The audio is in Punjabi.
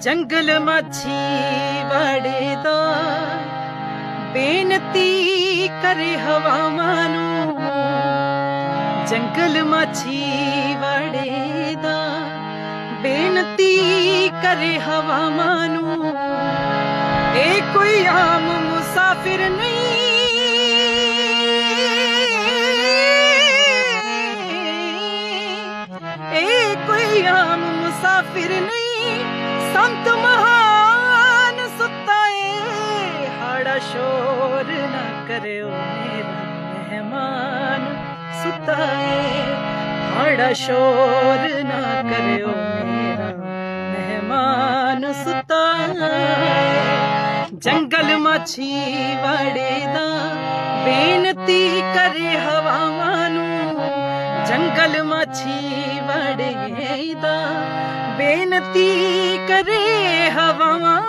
ਜੰਗਲ ਮਾਛੀ ਵੜੇਦਾ। ਬੇਨਤੀ ਕਰੇ ਹਵਾਵਾਂ ਨੂੰ। ਜੰਗਲ ਮਾਛੀ ਵੜੇ ਦਾ ਬੇਨਤੀ ਕਰੇ ਹਵਾਵਾਂ ਨੂੰ। ਇਹ ਕੋਈ ਆਮ ਮੁਸਾਫਿਰ ਨਹੀਂ। ਇਹ ਕੋਈ ਆਮ ਮੁਸਾਫਿਰ ਨਹੀਂ। ਸੰਤ ਮਹਾਨ ਸੁੱਤਾ ਏ ਸ਼ੋਰ ਨਾ ਕਰਿਓ ਮੇਰਾ ਮਹਿਮਾਨ ਸੁੱਤਾ ਏ ਸ਼ੋਰ ਨਾ ਕਰਿਓ ਮੇਰਾ ਮਹਿਮਾਨ ਸੁੱਤਾ ਜੰਗਲ ਮਾਛੀ ਵੜੇਦਾ ਬੇਨਤੀ ਕਰੇ ਹਵਾਵਾਂ ਨੂੰ, ਜੰਗਲ ਮਾਛੀ ਵੜੇ ਦਾ ਬੇਨਤੀ ਕਰੇ ਹਵਾ